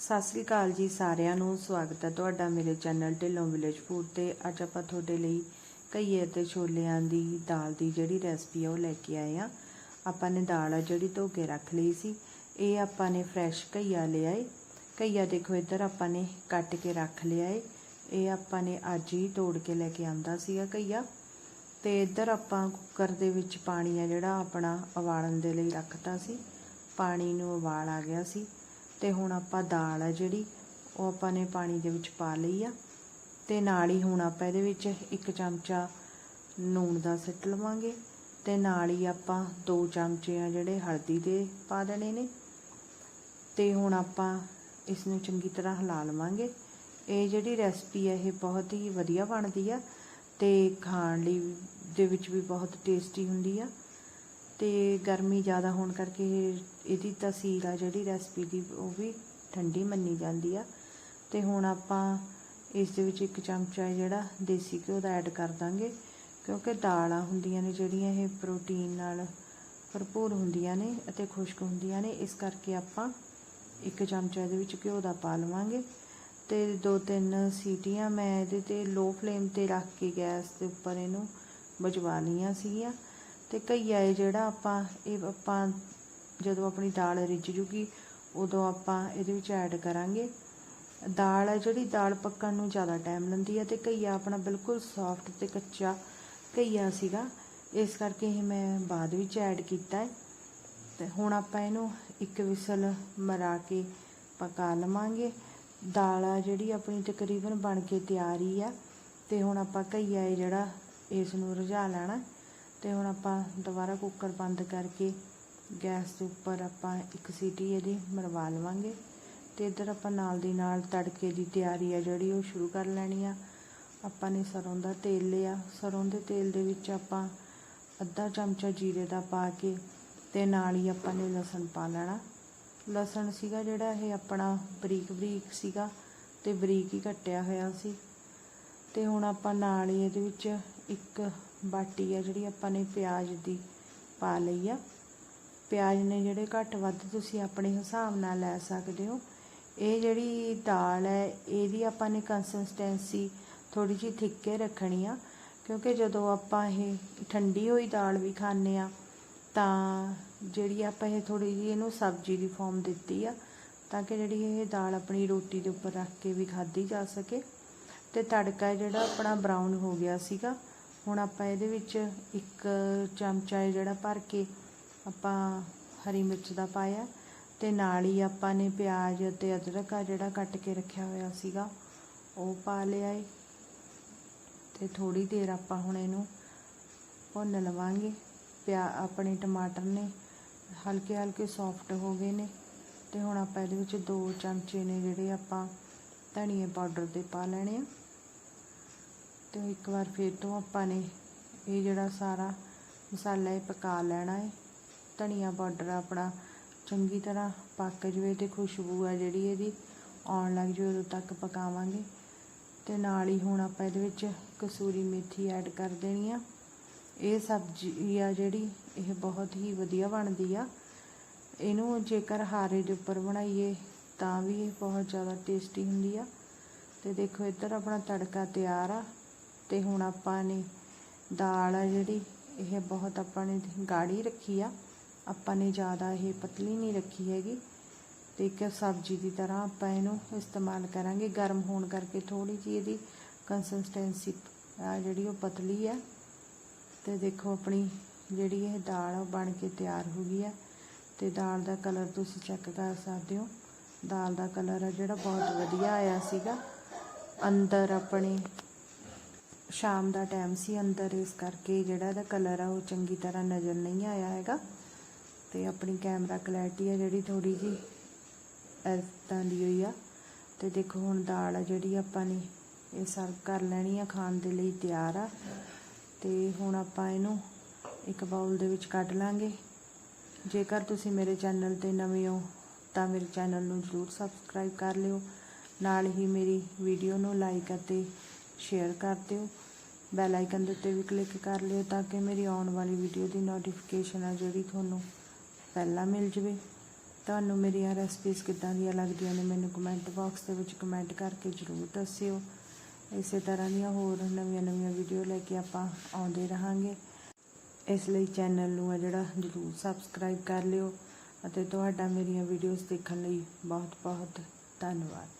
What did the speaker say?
ਸਤਿ ਸ੍ਰੀ ਅਕਾਲ ਜੀ ਸਾਰਿਆਂ ਨੂੰ, ਸਵਾਗਤ ਹੈ ਤੁਹਾਡਾ ਮੇਰੇ ਚੈਨਲ ਢਿੱਲੋਂ ਵਿਲੇਜ ਫੂਡ ਤੇ। ਅੱਜ ਆਪਾਂ ਤੁਹਾਡੇ ਲਈ ਘਈਏ ਤੇ ਛੋਲਿਆਂ ਦੀ ਦਾਲ ਦੀ ਜਿਹੜੀ ਰੈਸਪੀ ਆ ਉਹ ਲੈ ਕੇ ਆਏ ਆ ਆਪਾਂ ਨੇ ਦਾਲ ਆ ਜਿਹੜੀ ਧੋ ਕੇ ਰੱਖ ਲਈ ਸੀ। ਇਹ ਆਪਾਂ ਨੇ ਫਰੈਸ਼ ਘਈਆ ਲਿਆ ਏ। ਘਈਆ ਦੇਖੋ ਇੱਧਰ ਆਪਾਂ ਨੇ ਕੱਟ ਕੇ ਰੱਖ ਲਿਆ ਏ। ਇਹ ਆਪਾਂ ਨੇ ਅੱਜ ਹੀ ਤੋੜ ਕੇ ਲੈ ਕੇ ਆਂਦਾ ਸੀਗਾ ਘਈਆ। ਤੇ ਇੱਧਰ ਆਪਾਂ ਕੁੱਕਰ ਦੇ ਵਿੱਚ ਪਾਣੀ ਆ ਜਿਹੜਾ ਆਪਣਾ ਉਬਾਲਣ ਦੇ ਲਈ ਰੱਖਤਾ ਸੀ। ਪਾਣੀ ਨੂੰ ਉਬਾਲ ਆ ਗਿਆ ਸੀ। ਤੇ ਹੁਣ ਆਪਾਂ ਦਾਲ ਆ ਜਿਹੜੀ, ਉਹ ਆਪਾਂ ਨੇ ਪਾਣੀ ਦੇ ਵਿੱਚ ਪਾ ਲਈ ਆ। ਤੇ ਨਾਲ ਹੀ ਹੁਣ ਆਪਾਂ ਇਹਦੇ ਵਿੱਚ ਇੱਕ ਚਮਚਾ ਨੂਣ ਦਾ ਸਿੱਟ ਲਵਾਂਗੇ। ਤੇ ਨਾਲ ਹੀ ਆਪਾਂ ਦੋ ਚਮਚੇ ਆ ਜਿਹੜੇ ਹਲਦੀ ਦੇ ਪਾ ਦੇਣੇ ਨੇ। ਤੇ ਹੁਣ ਆਪਾਂ ਇਸ ਨੂੰ ਚੰਗੀ ਤਰ੍ਹਾਂ ਹਿਲਾ ਲਵਾਂਗੇ। ਇਹ ਜਿਹੜੀ ਰੈਸਪੀ ਹੈ ਇਹ ਬਹੁਤ ਹੀ ਵਧੀਆ ਬਣਦੀ ਆ ਤੇ ਖਾਣ ਲਈ ਦੇ ਵਿੱਚ ਵੀ ਬਹੁਤ ਟੇਸਟੀ ਹੁੰਦੀ ਆ। ਤੇ ਗਰਮੀ ਜ਼ਿਆਦਾ ਹੋਣ ਕਰਕੇ ਇਹ- ਇਹਦੀ ਤਸੀਰ ਆ ਜਿਹੜੀ ਰੈਸਪੀ ਦੀ, ਉਹ ਵੀ ਠੰਡੀ ਮੰਨੀ ਜਾਂਦੀ ਆ। ਤੇ ਹੁਣ ਆਪਾਂ ਇਸ ਦੇ ਵਿੱਚ ਇੱਕ ਚਮਚਾ ਜਿਹੜਾ ਦੇਸੀ ਘਿਓ ਦਾ ਐਡ ਕਰ ਦਾਂਗੇ, ਕਿਉਂਕਿ ਦਾਲਾਂ ਹੁੰਦੀਆਂ ਨੇ ਜਿਹੜੀਆਂ ਇਹ ਪ੍ਰੋਟੀਨ ਨਾਲ ਭਰਪੂਰ ਹੁੰਦੀਆਂ ਨੇ ਅਤੇ ਖੁਸ਼ਕ ਹੁੰਦੀਆਂ ਨੇ, ਇਸ ਕਰਕੇ ਆਪਾਂ ਇੱਕ ਚਮਚਾ ਇਹਦੇ ਵਿੱਚ ਘਿਓ ਦਾ ਪਾ ਲਵਾਂਗੇ। ਤੇ ਦੋ ਤਿੰਨ ਸੀਟੀਆਂ ਮੈਂ ਇਹਦੇ ਤੇ ਲੋ ਫਲੇਮ ਤੇ ਰੱਖ ਕੇ ਗੈਸ ਦੇ ਉੱਪਰ ਇਹਨੂੰ ਬਜਵਾ ਲਈਆਂ ਸੀਗੀਆਂ। ਤੇ ਘਈਆ ਇਹ ਜਿਹੜਾ ਆਪਾਂ, ਇਹ ਆਪਾਂ ਜਦੋਂ ਆਪਣੀ ਦਾਲ ਰਿੱਝ ਜੂਗੀ, ਉਦੋਂ ਆਪਾਂ ਇਹਦੇ ਵਿੱਚ ਐਡ ਕਰਾਂਗੇ। ਦਾਲ ਹੈ ਜਿਹੜੀ, ਦਾਲ ਪੱਕਣ ਨੂੰ ਜ਼ਿਆਦਾ ਟਾਈਮ ਲੈਂਦੀ ਹੈ ਤੇ ਘਈਆ ਆਪਣਾ ਬਿਲਕੁਲ ਸੌਫਟ ਤੇ ਕੱਚਾ ਘਈਆ ਸੀਗਾ। ਇਸ ਕਰਕੇ ਇਹ ਮੈਂ ਬਾਅਦ ਵਿੱਚ ਐਡ ਕੀਤਾ ਹੈ। ਤੇ ਹੁਣ ਆਪਾਂ ਇਹਨੂੰ ਇੱਕ ਵਿਸਲ ਮਰਾ ਕੇ ਪਕਾ ਲਵਾਂਗੇ। ਦਾਲ ਆ ਜਿਹੜੀ ਆਪਣੀ ਤਕਰੀਬਨ ਬਣ ਕੇ ਤਿਆਰ ਹੀ ਆ। ਤੇ ਹੁਣ ਆਪਾਂ ਘਈਆ ਇਹ ਜਿਹੜਾ, ਇਸ ਨੂੰ ਰਝਾ ਲੈਣਾ। ਤੇ ਹੁਣ ਆਪਾਂ ਦੁਬਾਰਾ ਕੁੱਕਰ ਬੰਦ ਕਰਕੇ ਗੈਸ ਦੇ ਉੱਪਰ ਆਪਾਂ ਇੱਕ ਸੀਟੀ ਇਹਦੀ ਮਰਵਾ ਲਵਾਂਗੇ ਤੇ ਇੱਧਰ ਆਪਾਂ ਨਾਲ ਦੀ ਨਾਲ ਤੜਕੇ ਦੀ ਤਿਆਰੀ ਆ ਜਿਹੜੀ ਉਹ ਸ਼ੁਰੂ ਕਰ ਲੈਣੀ ਆ। ਆਪਾਂ ਨੇ ਸਰੋਂ ਦਾ ਤੇਲ ਲਿਆ। ਸਰੋਂ ਦੇ ਤੇਲ ਦੇ ਵਿੱਚ ਆਪਾਂ ਅੱਧਾ ਚਮਚਾ ਜੀਰੇ ਦਾ ਪਾ ਕੇ ਤੇ ਨਾਲ ਹੀ ਆਪਾਂ ਨੇ ਲਸਣ ਪਾ ਲੈਣਾ। ਲਸਣ ਸੀਗਾ ਜਿਹੜਾ ਇਹ ਆਪਣਾ ਬਰੀਕ ਬਰੀਕ ਸੀਗਾ ਤੇ ਬਰੀਕ ਹੀ ਕੱਟਿਆ ਹੋਇਆ ਸੀ। ਤੇ ਹੁਣ ਆਪਾਂ ਨਾਲ ਹੀ ਇਹਦੇ ਵਿੱਚ ਇੱਕ ਬਾਟੀ ਆ ਜਿਹੜੀ ਆਪਾਂ ਨੇ ਪਿਆਜ਼ ਦੀ ਪਾ ਲਈ ਆ। ਪਿਆਜ਼ ਨੇ ਜਿਹੜੇ ਘੱਟ ਵੱਧ ਤੁਸੀਂ ਆਪਣੇ ਹਿਸਾਬ ਨਾਲ ਲੈ ਸਕਦੇ ਹੋ। ਇਹ ਜਿਹੜੀ ਦਾਲ ਹੈ, ਇਹਦੀ ਆਪਾਂ ਨੇ ਕੰਸਿਸਟੈਂਸੀ ਥੋੜੀ ਜਿਹੀ ਥਿੱਕੇ ਰੱਖਣੀ ਆ, ਕਿਉਂਕਿ ਜਦੋਂ ਆਪਾਂ ਇਹ ਠੰਡੀ ਹੋਈ ਦਾਲ ਵੀ ਖਾਂਦੇ ਆ, ਤਾਂ ਜਿਹੜੀ ਆਪਾਂ ਇਹ ਥੋੜੀ ਜਿਹੀ ਇਹਨੂੰ ਸਬਜ਼ੀ ਦੀ ਫਾਰਮ ਦਿੱਤੀ ਆ, ਤਾਂ ਕਿ ਜਿਹੜੀ ਇਹ ਦਾਲ ਆਪਣੀ ਰੋਟੀ ਦੇ ਉੱਪਰ ਰੱਖ ਕੇ ਵੀ ਖਾਧੀ ਜਾ ਸਕੇ। ਤੇ ਤੜਕਾ ਜਿਹੜਾ ਆਪਣਾ ਬਰਾਊਨ ਹੋ ਗਿਆ ਸੀਗਾ ਹੁਣ ਆਪਾਂ ਇਹਦੇ ਵਿੱਚ ਇੱਕ ਚਮਚਾ ਹੈ ਜਿਹੜਾ ਭਰ ਕੇ ਆਪਾਂ ਹਰੀ ਮਿਰਚ ਦਾ ਪਾਇਆ ਤੇ ਨਾਲ ਹੀ ਆਪਾਂ ਨੇ ਪਿਆਜ਼ ਅਤੇ ਅਦਰਕ ਆ ਜਿਹੜਾ ਕੱਟ ਕੇ ਰੱਖਿਆ ਹੋਇਆ ਸੀਗਾ, ਉਹ ਪਾ ਲਿਆ ਏ। ਤੇ ਥੋੜੀ ਦੇਰ ਆਪਾਂ ਹੁਣ ਇਹਨੂੰ ਭੁੰਨ ਲਵਾਂਗੇ। ਪਿਆ ਆਪਣੇ ਟਮਾਟਰ ਨੇ ਹਲਕੇ ਹਲਕੇ ਸੌਫਟ ਹੋ ਗਏ ਨੇ ਤੇ ਹੁਣ ਆਪਾਂ ਇਹਦੇ ਵਿੱਚ ਦੋ ਚਮਚੇ ਨੇ ਜਿਹੜੇ ਆਪਾਂ ਧਨੀਏ ਪਾਊਡਰ ਦੇ ਪਾ ਲੈਣੇ ਆ। ਤੇ ਇੱਕ ਵਾਰ ਫਿਰ ਤੋਂ ਆਪਾਂ ਨੇ ਇਹ ਜਿਹੜਾ ਸਾਰਾ ਮਸਾਲਾ ਇਹ ਪਕਾ ਲੈਣਾ ਹੈ ਧਨੀਆ ਪਾਊਡਰ ਆਪਣਾ ਚੰਗੀ ਤਰ੍ਹਾਂ ਪੱਕ ਜਵੇ ਤੇ ਖੁਸ਼ਬੂ ਆ ਜਿਹੜੀ ਇਹਦੀ, ਆਉਣ ਲੱਗ ਜਾਵੇ ਉਦੋਂ ਤੱਕ ਪਕਾਵਾਂਗੇ। ਤੇ ਨਾਲ ਹੀ ਹੁਣ ਆਪਾਂ ਇਹਦੇ ਵਿੱਚ ਕਸੂਰੀ ਮੇਥੀ ਐਡ ਕਰ ਦੇਣੀ ਆ। ਇਹ ਸਬਜ਼ੀ ਆ ਜਿਹੜੀ ਇਹ ਬਹੁਤ ਹੀ ਵਧੀਆ ਬਣਦੀ ਆ। ਇਹਨੂੰ ਜੇਕਰ ਹਾਰੇ ਦੇ ਉੱਪਰ ਬਣਾਈਏ ਤਾਂ ਵੀ ਇਹ ਬਹੁਤ ਜ਼ਿਆਦਾ ਟੇਸਟੀ ਹੁੰਦੀ ਆ। ਤੇ ਦੇਖੋ ਇੱਧਰ ਆਪਣਾ ਤੜਕਾ ਤਿਆਰ ਆ। ਤੇ ਹੁਣ ਆਪਾਂ ਨੇ ਦਾਲ ਆ ਜਿਹੜੀ, ਇਹ ਬਹੁਤ ਆਪਾਂ ਨੇ ਗਾੜੀ ਰੱਖੀ ਆ। ਆਪਾਂ ਨੇ ਜ਼ਿਆਦਾ ਇਹ ਪਤਲੀ ਨਹੀਂ ਰੱਖੀ ਹੈਗੀ। ਤੇ ਇੱਕ ਸਬਜ਼ੀ ਦੀ ਤਰ੍ਹਾਂ ਆਪਾਂ ਇਹਨੂੰ ਇਸਤੇਮਾਲ ਕਰਾਂਗੇ। ਗਰਮ ਹੋਣ ਕਰਕੇ ਥੋੜੀ ਜਿਹੀ ਇਹਦੀ ਕੰਸਿਸਟੈਂਸੀ ਆ ਜਿਹੜੀ ਉਹ ਪਤਲੀ ਆ। ਤੇ ਦੇਖੋ ਆਪਣੀ ਜਿਹੜੀ ਇਹ ਦਾਲ ਆ ਉਹ ਬਣ ਕੇ ਤਿਆਰ ਹੋ ਗਈ ਆ। ਤੇ ਦਾਲ ਦਾ ਕਲਰ ਤੁਸੀਂ ਚੈੱਕ ਕਰ ਸਕਦੇ ਹੋ। ਦਾਲ ਦਾ ਕਲਰ ਆ ਜਿਹੜਾ ਬਹੁਤ ਵਧੀਆ ਆਇਆ ਸੀਗਾ। ਅੰਦਰ ਆਪਣੇ ਸ਼ਾਮ ਦਾ ਟਾਈਮ ਸੀ ਅੰਦਰ, ਇਸ ਕਰਕੇ ਜਿਹੜਾ ਇਹਦਾ ਕਲਰ ਆ ਉਹ ਚੰਗੀ ਤਰ੍ਹਾਂ ਨਜ਼ਰ ਨਹੀਂ ਆਇਆ ਹੈਗਾ। ਤੇ ਆਪਣੀ ਕੈਮਰਾ ਕਲੈਰਿਟੀ ਆ ਜਿਹੜੀ ਥੋੜੀ ਜੀ ਇਦਾਂ ਦੀ ਹੋਈ ਆ। ਤੇ ਦੇਖੋ ਹੁਣ ਦਾਲ ਆ ਜਿਹੜੀ ਆਪਾਂ ਨੇ, ਇਹ ਸਰਵ ਕਰ ਲੈਣੀ ਆ ਖਾਣ ਦੇ ਲਈ ਤਿਆਰ ਆ। ਤੇ ਹੁਣ ਆਪਾਂ ਇਹਨੂੰ ਇੱਕ ਬਾਉਲ ਦੇ ਵਿੱਚ ਕੱਢ ਲਾਂਗੇ। ਜੇਕਰ ਤੁਸੀਂ ਮੇਰੇ ਚੈਨਲ ਤੇ ਨਵੇਂ ਹੋ, ਤਾਂ ਮੇਰੇ ਚੈਨਲ ਨੂੰ ਜਰੂਰ ਸਬਸਕ੍ਰਾਈਬ ਕਰ ਲਿਓ। ਨਾਲ ਹੀ ਮੇਰੀ ਵੀਡੀਓ ਨੂੰ ਲਾਈਕ ਅਤੇ ਸ਼ੇਅਰ ਕਰ ਦਿਓ। ਬੈਲ ਆਈਕਨ ਦੇ ਉੱਤੇ ਵੀ ਕਲਿੱਕ ਕਰ ਲਿਓ ਤਾਂ ਕਿ ਮੇਰੀ ਆਉਣ ਵਾਲੀ ਵੀਡੀਓ ਦੀ ਨੋਟੀਫਿਕੇਸ਼ਨ ਆ ਜਿਹੜੀ ਤੁਹਾਨੂੰ ਪਹਿਲਾਂ ਮਿਲ ਜਵੇ। ਤੁਹਾਨੂੰ ਮੇਰੀਆਂ ਰੈਸਪੀਜ਼ ਕਿੱਦਾਂ ਦੀਆਂ ਲੱਗਦੀਆਂ ਨੇ ਮੈਨੂੰ ਕਮੈਂਟ ਬਾਕਸ ਦੇ ਵਿੱਚ ਕਮੈਂਟ ਕਰਕੇ ਜ਼ਰੂਰ ਦੱਸਿਓ। ਇਸੇ ਤਰ੍ਹਾਂ ਦੀਆਂ ਹੋਰ ਨਵੀਆਂ ਨਵੀਆਂ ਵੀਡੀਓ ਲੈ ਕੇ ਆਪਾਂ ਆਉਂਦੇ ਰਹਾਂਗੇ। ਇਸ ਲਈ ਚੈਨਲ ਨੂੰ ਆ ਜਿਹੜਾ ਜ਼ਰੂਰ ਸਬਸਕ੍ਰਾਈਬ ਕਰ ਲਿਓ ਅਤੇ ਤੁਹਾਡਾ ਮੇਰੀਆਂ ਵੀਡੀਓਜ਼ ਦੇਖਣ ਲਈ ਬਹੁਤ ਬਹੁਤ ਧੰਨਵਾਦ।